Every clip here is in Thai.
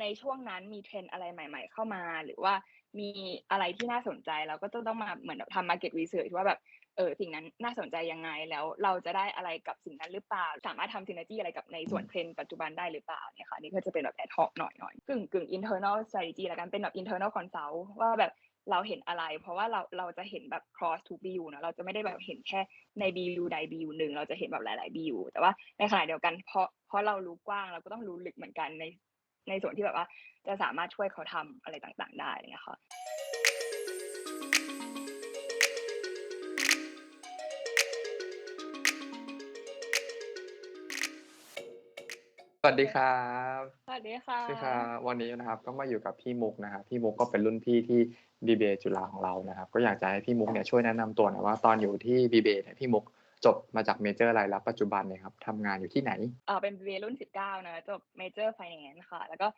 ในช่วงนั้นมี trend อะไรใหม่ ๆ เข้ามา หรือว่ามีอะไรที่น่าสนใจเราก็จะต้องมาเหมือนทำ market research ว่าแบบเออสิ่งนั้นน่าสนใจยังไงแล้วเราจะได้อะไรกับสิ่งนั้นหรือเปล่า สามารถทำ synergy อะไรกับในส่วน trend ปัจจุบันได้หรือเปล่าเนี่ยค่ะนนี้ก็จะเป็นแบบ ad hoc หน่อยๆกึ่งๆ internal strategy ล้วกันเป็นแบบ internal consult ว่าแบบเราเห็นอะไร เพราะว่าเราเราจะเห็นแบบ cross ทุก BU เนาะเราจะไม่ได้แบบเห็นแค่ใน BU ใด BU หนึ่งเราจะเห็นแบบหลาย ๆ BU แต่ว่าในขณะเดียวกันเพราะเพราะเรารู้กว้างเราก็ต้องรู้ลึกเหมือนกันใน ในส่วนที่แบบว่าจะสามารถช่วยเขาทำอะไรต่างๆ ได้อะไรเงี้ยค่ะสวัสดีครับสวัสดีค่ะสวัสดีครับวันนี้นะครับก็มาอยู่กับพี่มุกนะครับพี่มุกก็เป็นรุ่นพี่ที่ BBA จุฬาของเรานะครับ ก็อยากจะให้พี่มุกเนี่ยช่วยแนะนำตัวหน่อยว่าตอนอยู่ที่ BBA เนี่ยพี่มุก จบมาจากเมเจอร์อะไรแล้วปัจจุบันเนี่ยครับทำงานอยู่ที่ไหน?เอ่อเป็น BBA รุ่น 19นะจบ Major Finance ค่ะ แล้วก็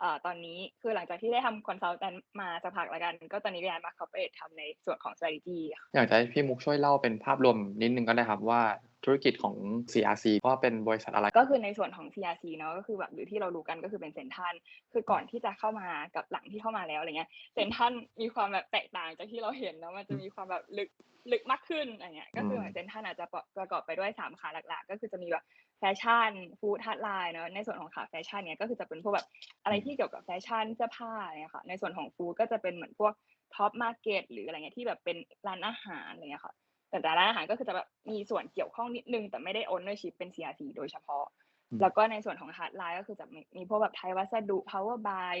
เอ่อตอนนี้คือหลังจากที่ได้ทำ Consultant มาสักพักแล้วกัน ก็ตอนนี้ย้ายมา Corporate ทำในส่วนของ strategy ค่ะอยากจะให้พี่มุกช่วยเล่าเป็นภาพรวมนิดหนึ่งก็ได้ครับว่า ธุรกิจของ CRC ว่าเป็นบริษัทอะไร?ก็คือในส่วนของ CRC เนาะก็คือแบบหรือที่เรารู้กันก็คือเป็นเซ็นทรัลคือก่อนที่จะเข้ามากับหลังที่เข้ามาแล้วอะไรเงี้ยเซ็นทรัลมีความแบบแตกต่างจากที่เราเห็นเนาะมันจะมีความแบบลึกลึกมากขึ้นอะไรเงี้ยก็คือเหมือนเซ็นทรัลอาจจะประประกอบไปด้วย3ขาหลักๆ ก็คือจะมีแบบแฟชั่นฟู้ด hardline เนาะในส่วนของขาแฟชั่นเนี่ยก็คือจะเป็นพวกแบบอะไรที่เกี่ยวกับแฟชั่นเสื้อผ้าอะไรเงี้ยค่ะในส่วนของฟู้ดก็จะเป็นเหมือนพวก Top Market หรืออะไรเงี้ยที่แบบเป็นร้านอาหารอะไรเงี้ยค่ะ แต่แต่ร้านอาหารก็คือจะแบบมีส่วนเกี่ยวข้องนิดหนึ่งแต่ไม่ได้ ownership เป็น CRC โดยเฉพาะอืมแล้วก็ในส่วนของ hardline ก็คือจะมีมีพวกแบบไทยวัสดุ Power Buy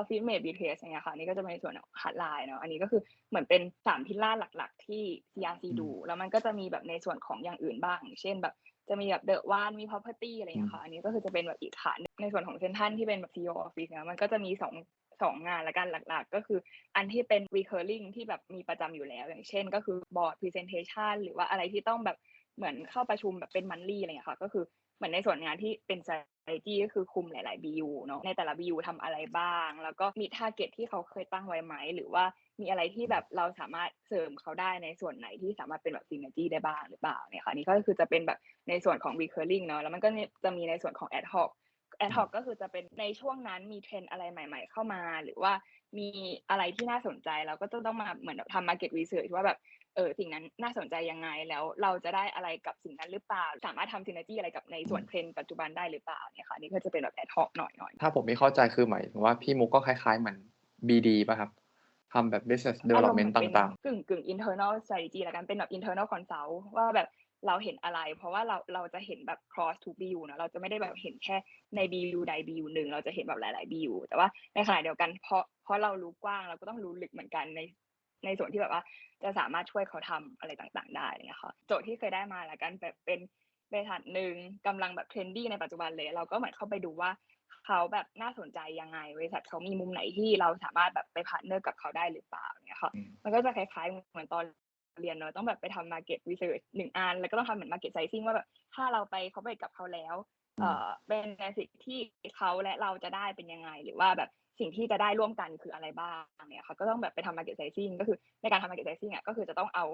Office Mate BTS อย่างเงี้ยค่ะอันนี้ก็จะเป็นในส่วนของ hardline เนาะอันนี้ก็คือเหมือนเป็น3 pillar หลัก ๆ ที่ CRC อืมดู แล้วมันก็จะมีแบบในส่วนของอย่างอื่นบ้างอย่างเช่นแบบจะมีแบบ The One มี Property อะไรอืเงี้มยค่ะ อันนี้ก็คือจะเป็นแบบอีกขาหนึ่งในส่วนของเซ็นทรัลที่เป็นแบบ CEO Office เนี่ยมันก็จะมี2 2งานล้วกันหลัก ๆ ก็คืออันที่เป็น recurring ที่แบบมีประจำอยู่แล้ว อย่างเช่น ก็คือ Board Presentation หรือว่าอะไรที่ต้องแบบเหมือนเข้าประชุมแบบเป็น monthly อะไรเงี้ยค่ะ ก็คือเหมือนในส่วนงานที่เป็น strategy ก็คือคุมหลาย ๆ BU เนาะในแต่ละ BU ทำอะไรบ้าง แล้วก็มี target ที่เขาเคยตั้งไว้ไหมหรือว่ามีอะไรที่แบบเราสามารถเสริมเขาได้ในส่วนไหนที่สามารถเป็นแบบ synergy ได้บ้างหรือเปล่าเนี่ยค่ะนนี้ก็คือจะเป็นแบบในส่วนของ recurring เนาะแล้วมันก็จะมีในส่วนของ ad hoc ad อืม hoc ก็คือจะเป็นในช่วงนั้นมี trend อะไรใหม่ ๆ เข้ามา หรือว่ามีอะไรที่น่าสนใจเราก็จะต้องมาเหมือนแบบทำ market research ว่าแบบเอ่อสิ่งนั้นน่าสนใจยังไงแล้วเราจะได้อะไรกับสิ่งนั้นหรือเปล่า สามารถทำ synergy อะไรกับในอืส่วนม trend ปัจจุบันได้หรือเปล่าเนี่ยค่ะอันนี้ก็จะเป็นแบบ ad hoc หน่อยๆถ้าผมไม่เข้าใจคือหมายถึงว่าพี่มุกก็คล้ายๆเหมือน BD เปล่าครับทำแบบ business อารมณ์เหมื development อนเป็นต่างกึ่งกึ่ง internal strategy แล้วกันเป็นแบบ internal consult ว่าแบบ เราเห็นอะไร เพราะว่าเราเราจะเห็นแบบ cross ทุก BU เนาะเราจะไม่ได้แบบเห็นแค่ใน BU ใด BU หนึ่งเราจะเห็นแบบหลาย ๆ BU แต่ว่าในขณะเดียวกันเพราะเพราะเรารู้กว้างเราก็ต้องรู้ลึกเหมือนกันในในส่วนที่แบบว่าจะสามารถช่วยเขาทำอะไรต่างๆ ได้อะไรเงี้ยค่ะโจทย์ที่เคยได้มาแล้วกันแบบเป็นบริษัทหนึ่งกำลังแบบ trendy ในปัจจุบันเลย เราก็เหมือนเข้าไปดูว่าเขาแบบน่าสนใจยังไง บริษัทเขามีมุมไหนที่เราสามารถแบบไป partner กับเขาได้หรือเปล่าอย่างเงี้ยค่ะๆอืมมันก็จะคล้ายๆเหมือนตอน เรียนเนาะต้องแบบไปทำ market research 1อัน แล้วก็ต้องทำเหมือน market sizing ว่าแบบถ้าเราไป cooperate กับเขาแล้วอืเอ่มอ benefit ที่เขาและเราจะได้เป็นยังไง หรือว่าแบบสิ่งที่จะได้ร่วมกันคืออะไรบ้างเนี่ยค่ะก็ต้องแบบไปทำ market sizing ก็คือในการทำ market sizing อะก็คือจะต้องเอา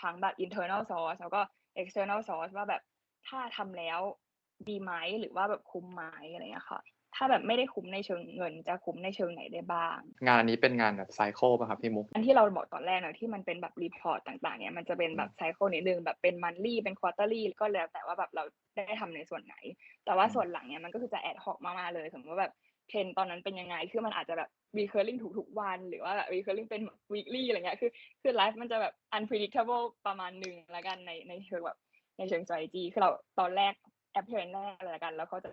ทั้งแบบ internal source แล้วก็ external source ว่าแบบถ้าทำแล้วดีไหมหรือว่าแบบคุ้มไหมอะไรเงี้ยค่ะ ถ้าแบบไม่ได้คุ้มในเชิงเงิน จะคุ้มในเชิงไหนได้บ้าง งานอันนี้เป็นงานแบบไซเคิลเปล่าครับพี่มุก?อันที่เราบอกตอนแรกเนาะที่มันเป็นแบบ report ต่างๆเนี่ยมันจะเป็นอืแบมบไซเคิลนิดหนึ่งแบบเป็น monthly เป็น quarterly ก็แล้วแต่ว่าแบบเราได้ทำในส่วนไหน แต่ว่าอืส่วมนหลังเนี่ยมันก็คือจะ ad hoc มากๆเลยสมมุติว่าแบบ trend ตอนนั้นเป็นยังไง คือมันอาจจะแบบ recurring ทุกๆวัน หรือว่าแบบ recurring เป็น weekly อะไรเงี้ย คือ คือไลฟ์มันจะแบบ unpredictable ประมาณหนึ่งแล้วกันในในเชิงแบบในเชิง strategy คือเราตอนแรก appearance แรกเลยแล้วกัน แล้วเขาจะ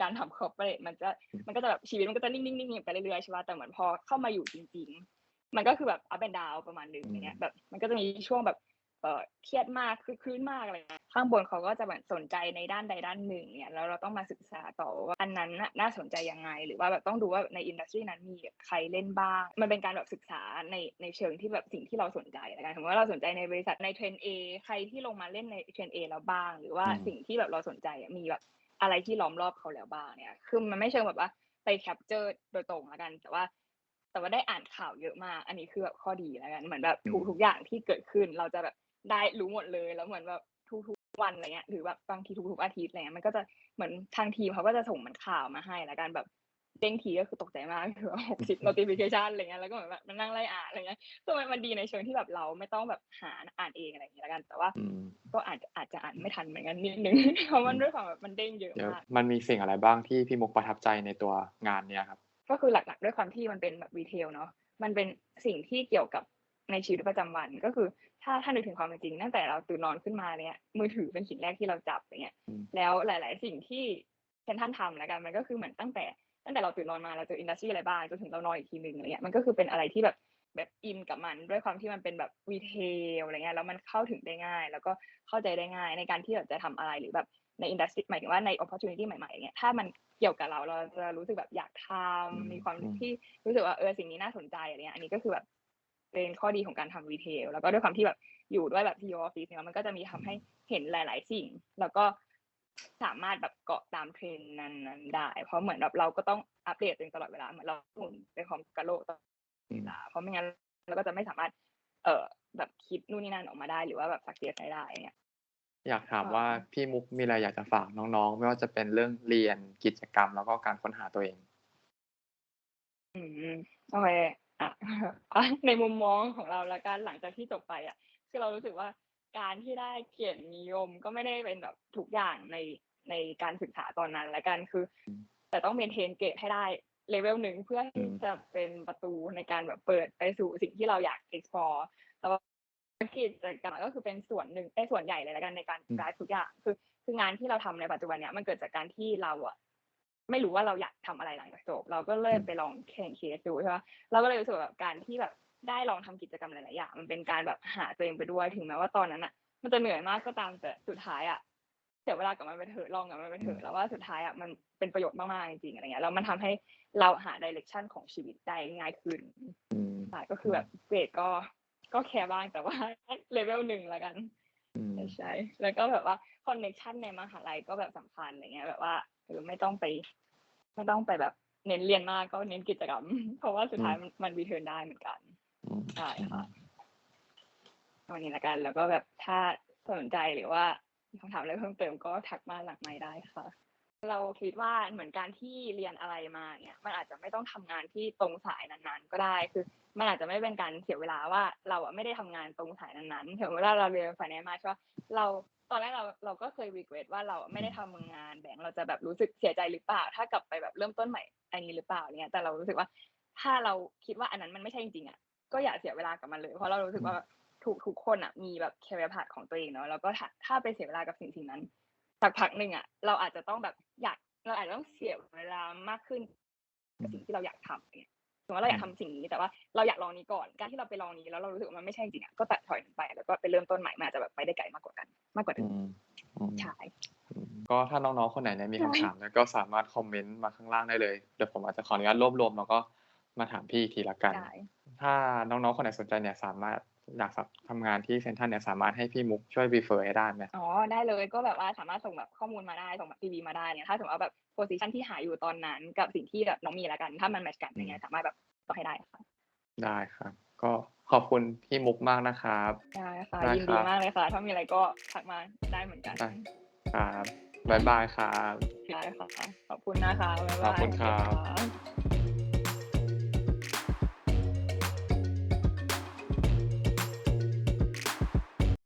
การทำ corporate มันจะอืมมันก็จะแบบชีวิตมันก็จะนิ่งๆๆไปเรื่อยๆใช่เปล่าแต่เหมือนพอเข้ามาอยู่จริง ๆ มันก็คือแบบ up and down ประมาณหนึ่งอือย่างเงี้มยแบบมันก็จะมีช่วงแบบเอ่อเครียดมากครึกครื้นมากอะไรเงี้ยข้างบนเขาก็จะเหมือนสนใจในด้านใดด้านหนึ่งเนี่ยแล้วเราต้องมาศึกษาต่อว่าอันนั้นน่ะน่าสนใจยังไง หรือว่าแบบต้องดูว่าในอินดัสทรีนั้นมีใครเล่นบ้าง มันเป็นการแบบศึกษาในในเชิงที่แบบสิ่งที่เราสนใจแล้วกันสมมุติว่าเราสนใจในบริษัทใน trend A ใครที่ลงมาเล่นใน trend A แล้วบ้าง หรือว่าอืมสิ่งที่แบบเราสนใจอะมีแบบ อะไรที่ล้อมรอบเขาแล้วบ้างเนี่ย คือมันไม่เชิงแบบว่าไป capture โดยตรงแล้วกัน แต่ว่า แต่ว่าได้อ่านข่าวเยอะมาก อันนี้คือแบบข้อดีแล้วกัน เหมือนแบบอืทุกมทุกอย่างที่เกิดขึ้น เราจะแบบได้รู้หมดเลย แล้วเหมือนแบบทุกๆวันอะไรเงี้ย หรือแบบบางทีทุกๆอาทิตย์อะไรเงี้ย มันก็จะเหมือนทางทีมเขาก็จะส่งเหมือนข่าวมาให้แล้วกันแบบ เด้งทีก็คือตกใจมากคือแบบ60 notification อะไรเงี้ยแล้วก็เหมือนแบบมานั่งไล่อ่านอะไรเงี้ยคือมันมันดีในเชิงที่แบบเราไม่ต้องแบบหาอ่านเองอะไรอย่างเงี้ยแล้วกัน แต่ว่าอืมก็อาจจะอาจจะอ่านไม่ทันเหมือนกันนิดนึงเพราะมันด้วยความแบบมันเด้งเยอะเดี๋ยวมากมันมีสิ่งอะไรบ้างที่พี่มุกประทับใจในตัวงานเนี้ยครับ ก็คือหลักๆ ด้วยความที่มันเป็นแบบรีเทลเนาะมันเป็นสิ่งที่เกี่ยวกับในชีวิตประจำวันก็คือถ้าถ้านึกถึงความเป็นจริงตั้งแต่เราตื่นนอนขึ้นมาเนี่ยมือถือเป็นสิ่งแรกที่เราจับอย่างเงี้ยอืมแล้วหลาย ๆ สิ่งที่เซนท่านทำแล้วกันมันก็คือเหมือนตั้งแต่ ตั้งแต่เราตื่นนอนมาเราเจออินดัสทรีอะไรบ้างจนถึงเรานอนอีกทีหนึ่งอะไรเงี้ยมันก็คือเป็นอะไรที่แบบแบบอินกับมันด้วยความที่มันเป็นแบบรีเทลอะไรเงี้ยแล้วมันเข้าถึงได้ง่าย แล้วก็เข้าใจได้ง่ายในการที่เราจะทำอะไรหรือแบบในอินดัสทรีหมายถึงว่าใน opportunity ใหม่ๆอย่างเงี้ยถ้ามันเกี่ยวกับเราเราจะรู้สึกแบบอยากทอืมำมีความอืมที่รู้สึกว่าเออสิ่งนี้น่าสนใจอะไรเงี้ยอันนี้ก็คือแบบเป็นข้อดีของการทำรีเทลแล้วก็ด้วยความที่แบบอยู่ด้วยแบบที่ออฟฟิศเนี่ยมันก็จะมีทำให้เห็นหลาย ๆ สิ่ง แล้วก็ สามารถแบบเกาะตามเทรนด์นั้นๆได้ เพราะเหมือนแบบเราก็ต้องอัปเดตตัวเองตลอดเวลาเหมือนเราหมุนไปพร้อมกับโลกตลอดอืมเวลาเพราะไม่งั้นเราก็จะไม่สามารถ เอ่อแบบคิดนู่นนี่นั่นออกมาได้หรือว่าแบบสักเซสได้เนี่ยอยากถามอ่าว่าพี่มุกมีอะไรอยากจะฝากน้องๆ ไม่ว่าจะเป็นเรื่องเรียนกิจกรรมแล้วก็การค้นหาตัวเอง อืมโอเคอะอะในมุมมองของเราละกันหลังจากที่จบไปอะ คือเรารู้สึกว่า การที่ได้เกียรตินิยมก็ไม่ได้เป็นแบบทุกอย่างในในการศึกษาตอนนั้นละกันคือ แต่ต้องเมนเทนเกรดให้ได้เลเวลหนึ่งเพื่อที่อืมจะเป็นประตูในการแบบเปิดไปสู่สิ่งที่เราอยาก explore แล้วก็กิจกรรมก็คือเป็นส่วนหนึ่งไอ้ยส่วนใหญ่เลยละกันในการอืมกายทุกอย่างคือ คืองานที่เราทำในปัจจุบันเนี้ยมันเกิดจากการที่เราอะไม่รู้ว่าเราอยากทำอะไรหลังจากจบ เราก็เลยไปลองแข่งเคสดูใช่ปะเราก็เลยรู้สึกว่าแบบการที่แบบ ได้ลองทำกิจกรรมหลายๆอย่างมันเป็นการแบบหาตัวเองไปด้วยถึงแม้ว่าตอนนั้นอะมันจะเหนื่อยมากก็ตามแต่สุดท้ายอะเสียเวลากับมันไปเถอะลองกับมันไปเถอะแล้วว่าสุดท้ายอะมันเป็นประโยชน์มากๆจริงๆอะไรเงี้ยแล้วมันทำให้เราหาดิเรกชันของชีวิตได้ง่ายขึ้นอืมใช่ก็คือแบบเกรดก็ก็แคร์บ้างแต่ว่าเลเวลหนึ่งแล้วกันอืมใช่แล้วก็แบบว่าคอนเน t ชันในมหาลัยก็แบบสำคัญอะไรเงี้ยแบบว่าเออไม่ต้องไปไม่ต้องไปแบบเน้นเรียนมากก็เน้นกิจกรรม เพราะว่าสุดท้ายมันมันรีเทิร์นได้เหมือนกันอืม ใช่ค่ะวันนี้ละกัน แล้วก็แบบถ้าสนใจหรือว่ามีคำถามอะไรเพิ่มเติมก็ทักมาหลังไมค์ได้ค่ะ เราคิดว่าเหมือนการที่เรียนอะไรมาเนี่ยมันอาจจะไม่ต้องทำงานที่ตรงสายนั้นๆ ก็ได้คือมันอาจจะไม่เป็นการเสียเวลาว่าเราอะไม่ได้ทำงานตรงสายนั้นๆถึงเวลาเราเรียนฝ่ายในมาใช่ปะเราตอนแรกเราเราก็เคยรีเกรดว่าเราไม่ได้ทำงานแบงเราจะแบบรู้สึกเสียใจหรือเปล่า ถ้ากลับไปแบบเริ่มต้นใหม่อันนี้หรือเปล่าเนี่ยแต่เรารู้สึกว่าถ้าเราคิดว่าอันนั้นมันไม่ใช่จริงๆอะ ก็อย่าเสียเวลากับมันเลย เพราะเรารู้สึกว่าทุกทุกคนอะมีแบบแคริเอร์พาของตัวเองเนาะแล้วก็ถ้าถ้าไปเสียเวลากับสิ่งสิ่งนั้นสักพักหนึ่งอะเราอาจจะต้องแบบอยากเราอาจจะต้องเสียเวลามากขึ้นกับสิ่งที่เราอยากทำเนี่ยสมมติว่าเราอยากทำสิ่งนี้แต่ว่าเราอยากลองนี้ก่อนการที่เราไปลองนี้แล้วเรารู้สึกว่ามันไม่ใช่จริงอะก็ตัดถอยมันไป แล้วก็ไปเริ่มต้นใหม่มันอาจจะแบบไปได้ไกลมากกว่ากัน มากกว่าเดิอืมมอืมใช่อืมก็ถ้าน้องๆคนไหนเนี่ยมีคำถามเนี่ยก็สามารถคอมเมนต์มาข้างล่างได้เลยเดี๋ยวผมอาจจะขออนุญาตรวบรวมแล้วก็มาถามพี่อีกทีละกันได้ ถ้าน้องๆ คนไหนสนใจเนี่ยสามารถอยากทำงานที่เซนทรันเนี่ยสามารถให้พี่มุกช่วยรีเฟอร์ให้ได้ไหมอ๋อได้เลยก็แบบว่าสามารถส่งแบบข้อมูลมาได้ส่งแบบซีวีมาได้เนี่ยถ้าสมมติว่าแบบโพสิชันที่หาอยู่ตอนนั้น กับสิ่งที่แบบน้องมีละกัน ถ้ามันแมทช์กันอย่างเงี้ยสามารถแบบต่อให้ได้ค่ะได้ครับ ก็ขอบคุณพี่มุกมากนะครับได้ค่ะได้ยินครัดีบมากเลยค่ะ ถ้ามีอะไรก็ทักมาได้เหมือนกันได้ครับบ๊ายบายครับได้ค่ะขอบคุณนะคะบ๊ายบายขอบคุณครับะ